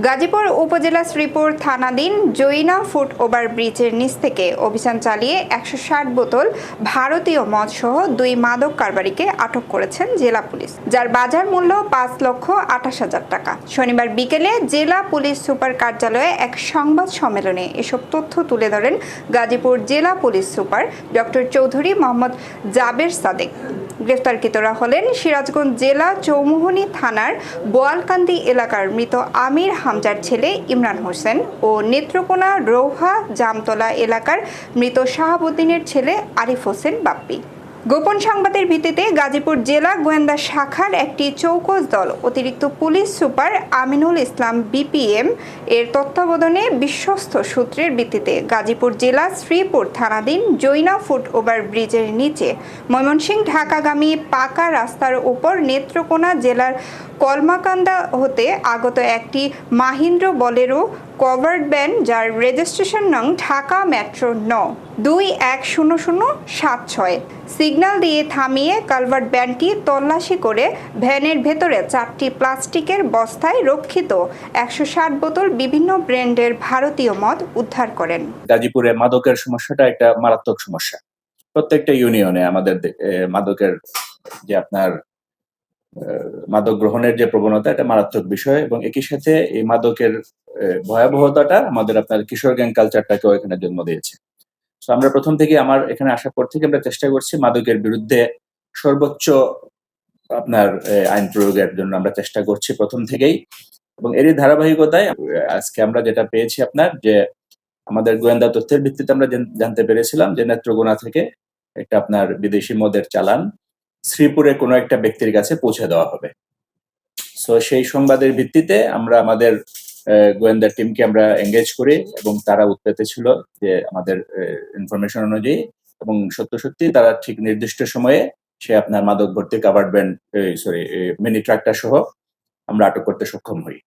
গাজীপুর উপজেলা শ্রীপুর থানাধীন Joina foot over ব্রিজের নিচ থেকে অভিযান চালিয়ে একশো ষাট বোতল ভারতীয় মদ সহ দুই মাদক কারবারিকে আটক করেছেন জেলা পুলিশ, যার বাজার মূল্য পাঁচ লক্ষ আঠাশ হাজার টাকা। শনিবার বিকেলে জেলা পুলিশ সুপার কার্যালয়ে এক সংবাদ সম্মেলনে এসব তথ্য তুলে ধরেন গাজীপুর জেলা police super doctor Chowdhury Mohammad Jaber Sadek. গ্রেফতারকৃতরা হলেন সিরাজগঞ্জ জেলা চৌমুহনী থানার বোয়ালকান্দি এলাকার মৃত আমির হামজার ছেলে ইমরান হোসেন ও নেত্রকোনা রৌহা জামতলা এলাকার মৃত শাহাবুদ্দিনের ছেলে আরিফ হোসেন বাপ্পি। গোপন সংবাদের ভিত্তিতে গাজীপুর জেলা গোয়েন্দা শাখার একটি চৌকস দল, অতিরিক্ত police super Aminul Islam BPM এর তত্ত্বাবধানে বিশ্বস্ত সূত্রের ভিত্তিতে গাজীপুর জেলা শ্রীপুর থানাধীন জৈনা ফুট ওভার ব্রিজের নিচে ময়মনসিংহ ঢাকাগামী পাকা রাস্তার উপর নেত্রকোনা জেলার কলমাকান্দা হতে আগত একটি মাহিন্দ্র বলেরো কভার্ড ভ্যান যার রেজিস্ট্রেশন নং ঢাকা মেট্রো ন, দুই এক শূন্য শূন্য সাত ছয়। সিগন্যাল দিয়ে থামিয়ে কালভার্ট ভ্যানটি তল্লাশি করে ভ্যানের ভেতরে চারটি প্লাস্টিকের বস্তায় রক্ষিত একশো ষাট বোতল বিভিন্ন ব্র্যান্ডের ভারতীয় মদ উদ্ধার করেন। গাজীপুরে মাদকের সমস্যাটা একটা মারাত্মক সমস্যা। প্রত্যেকটা ইউনিয়নে আমাদের মাদকের যে আপনার মাদক গ্রহণের যে প্রবণতা, এটা মারাত্মক বিষয় এবং একই সাথে এই মাদকের ভয়াবহতাটা আমাদের আপনার কিশোর গ্যাং কালচারটাকেও এখানে জন্ম দিয়েছে। তো আমরা প্রথম থেকে আমার এখানে আসার পর থেকে আমরা চেষ্টা করছি মাদকের বিরুদ্ধে সর্বোচ্চ আপনার আইন প্রয়োগের জন্য আমরা চেষ্টা করছি প্রথম থেকেই। এবং এরই ধারাবাহিকতায় আজকে আমরা যেটা পেয়েছি আপনার যে আমাদের গোয়েন্দা তথ্যের ভিত্তিতে আমরা জানতে পেরেছিলাম যে নেত্রকোনা থেকে একটা আপনার বিদেশি মদের চালান শ্রীপুরে কোনো একটা ব্যক্তির কাছে পৌঁছে দেওয়া হবে। সো সেই সংবাদের ভিত্তিতে আমরা আমাদের গোয়েন্দা টিমকে আমরা এঙ্গেজ করি এবং তারা উৎপেতে ছিল যে আমাদের ইনফরমেশন অনুযায়ী এবং সত্য সত্যি তারা ঠিক নির্দিষ্ট সময়ে সে আপনার মাদক ভর্তি কাভার্ড ব্যান্ড সরি মিনি ট্রাকটা সহ আমরা আটক করতে সক্ষম হই।